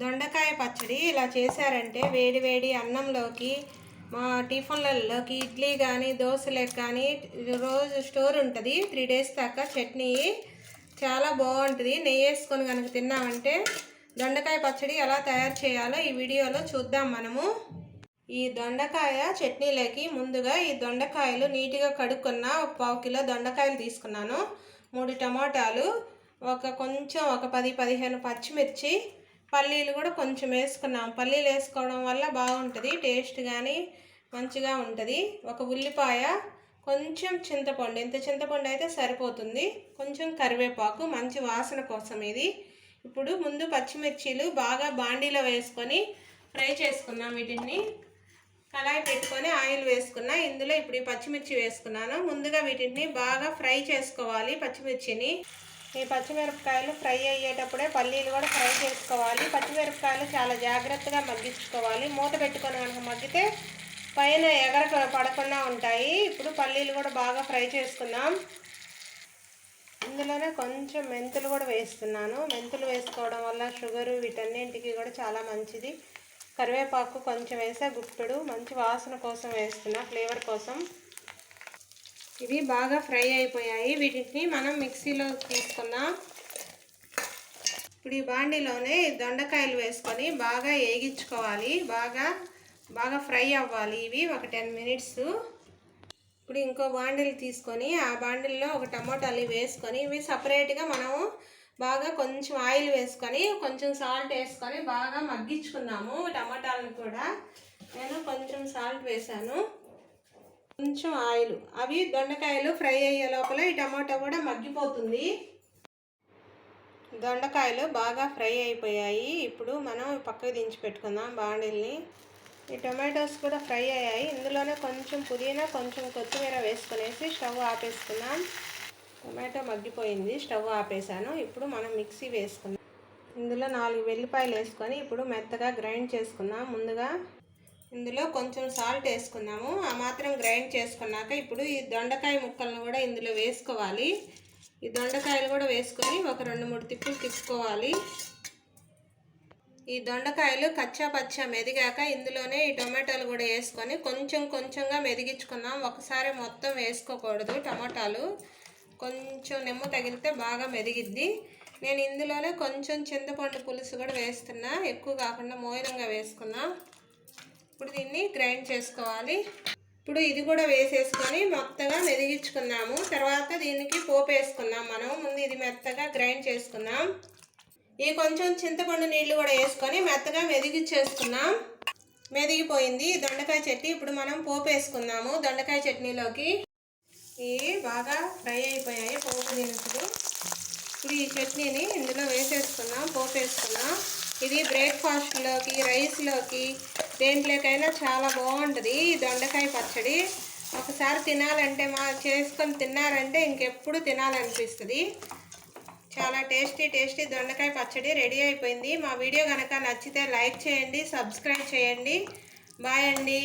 దొండకాయ పచ్చడి ఇలా చేశారంటే వేడి వేడి అన్నంలోకి మా టిఫిన్లలోకి ఇడ్లీ కానీ దోశలకు కానీ రోజు స్టోర్ ఉంటుంది. త్రీ డేస్ దాకా చట్నీ చాలా బాగుంటుంది. నెయ్యి వేసుకొని కనుక తిన్నామంటే దొండకాయ పచ్చడి ఎలా తయారు చేయాలో ఈ వీడియోలో చూద్దాం మనము. ఈ దొండకాయ చట్నీలోకి ముందుగా ఈ దొండకాయలు నీట్గా కడుక్కున్న ఒక పావు కిలో దొండకాయలు తీసుకున్నాను. మూడు టమాటాలు ఒక కొంచెం ఒక పది పదిహేను పచ్చిమిర్చి పల్లీలు కూడా కొంచెం వేసుకున్నాం. పల్లీలు వేసుకోవడం వల్ల బాగుంటుంది టేస్ట్ కానీ మంచిగా ఉంటుంది. ఒక ఉల్లిపాయ కొంచెం చింతపండు ఇంత చింతపండు అయితే సరిపోతుంది. కొంచెం కరివేపాకు మంచి వాసన కోసం ఇది. ఇప్పుడు ముందు పచ్చిమిర్చీలు బాగా బాండీలో వేసుకొని ఫ్రై చేసుకున్నాం వీటిని. కళాయి పెట్టుకొని ఆయిల్ వేసుకున్నా ఇందులో ఇప్పుడు ఈ పచ్చిమిర్చి వేసుకున్నాను. ముందుగా వీటిని బాగా ఫ్రై చేసుకోవాలి పచ్చిమిర్చిని. ఈ పచ్చిమిరపకాయలు ఫ్రై అయ్యేటప్పుడే పల్లీలు కూడా ఫ్రై చేసుకోవాలి. పచ్చిమిరపకాయలు చాలా జాగ్రత్తగా మగ్గించుకోవాలి. మూత పెట్టుకొని కనుక మగ్గితే పైన ఎగర పడకుండా ఉంటాయి. ఇప్పుడు పల్లీలు కూడా బాగా ఫ్రై చేసుకుందాం ఇందులోనే కొంచెం మెంతులు కూడా వేస్తున్నాను. మెంతులు వేసుకోవడం వల్ల షుగరు వీటన్నింటికి కూడా చాలా మంచిది. కరివేపాకు కొంచెం వేసా గుప్పెడు. మంచి వాసన కోసం వేస్తున్నా ఫ్లేవర్ కోసం. ఇవి బాగా ఫ్రై అయిపోయాయి. వీటిని మనం మిక్సీలో తీసుకుందాం. ఇప్పుడు ఈ బాండీలోనే దొండకాయలు వేసుకొని బాగా వేగించుకోవాలి బాగా బాగా ఫ్రై అవ్వాలి ఇవి. ఒక టెన్ మినిట్స్. ఇప్పుడు ఇంకో బాండిల్ తీసుకొని ఆ బాండిల్లో ఒక టమాటాలు వేసుకొని ఇవి సపరేట్గా మనము బాగా కొంచెం ఆయిల్ వేసుకొని కొంచెం సాల్ట్ వేసుకొని బాగా మగ్గించుకున్నాము టమాటాలను కూడా. నేను కొంచెం సాల్ట్ వేసాను కొంచెం ఆయిల్. అవి దొండకాయలు ఫ్రై అయ్యే లోపల ఈ టమాటా కూడా మగ్గిపోతుంది. దొండకాయలు బాగా ఫ్రై అయిపోయాయి. ఇప్పుడు మనం పక్కకు దించి పెట్టుకుందాం బాండిల్ని. ఈ టొమాటోస్ కూడా ఫ్రై అయ్యాయి. ఇందులోనే కొంచెం పుదీనా కొంచెం కొత్తిమీర వేసుకునేసి స్టవ్ ఆపేసుకున్నాం టొమాటో మగ్గిపోయింది. స్టవ్ ఆపేసాను ఇప్పుడు మనం మిక్సీ వేసుకున్నాం ఇందులో నాలుగు వెల్లిపాయలు వేసుకొని ఇప్పుడు మెత్తగా గ్రైండ్ చేసుకున్నాం ముందుగా ఇందులో కొంచెం సాల్ట్ వేసుకున్నాము. ఆ మాత్రం గ్రైండ్ చేసుకున్నాక ఇప్పుడు ఈ దొండకాయ ముక్కలను కూడా ఇందులో వేసుకోవాలి. ఈ దొండకాయలు కూడా వేసుకొని ఒక రెండు మూడు తిప్పులు తిప్పుకోవాలి. ఈ దొండకాయలు కచ్చా పచ్చా మెదిగాక ఇందులోనే ఈ టొమాటోలు కూడా వేసుకొని కొంచెం కొంచెంగా మెదిగించుకుందాం. ఒకసారి మొత్తం వేసుకోకూడదు టమాటాలు. కొంచెం నిమ్మ తగిలితే బాగా మెదిగిద్ది. నేను ఇందులోనే కొంచెం చింతపండు పులుసు కూడా వేస్తున్నా. ఎక్కువ కాకుండా మోయినంగా వేసుకున్నా. దీన్ని గ్రైండ్ చేసుకోవాలి. ఇప్పుడు ఇది కూడా వేసేసుకొని మెత్తగా మెదిగించుకున్నాము. తర్వాత దీనికి పోపు వేసుకున్నాం మనం. ముందు ఇది మెత్తగా గ్రైండ్ చేసుకున్నాం ఈ కొంచెం చింతపండు నీళ్ళు కూడా వేసుకొని మెత్తగా మెదిగిచ్చేసుకున్నాం మెదిగిపోయింది. దొండకాయ చట్నీ ఇప్పుడు మనం పోపు వేసుకున్నాము దొండకాయ చట్నీలోకి ఇవి బాగా ఫ్రై అయిపోయాయి పోపు దినుసులు. ఇప్పుడు ఈ చట్నీని ఇందులో వేసేసుకున్నాం పోపు వేసుకున్నాం ఇది బ్రేక్ఫాస్ట్లోకి రైస్లోకి దేంట్లోకైనా చాలా బాగుంటుంది. ఈ దొండకాయ పచ్చడి. ఒకసారి తినాలంటే మా చేసుకొని తిన్నారంటే ఇంకెప్పుడు తినాలనిపిస్తుంది. చాలా టేస్టీ టేస్టీ దొండకాయ పచ్చడి రెడీ అయిపోయింది. మా వీడియో కనుక నచ్చితే లైక్ చేయండి సబ్స్క్రైబ్ చేయండి. బాయ్ అండి.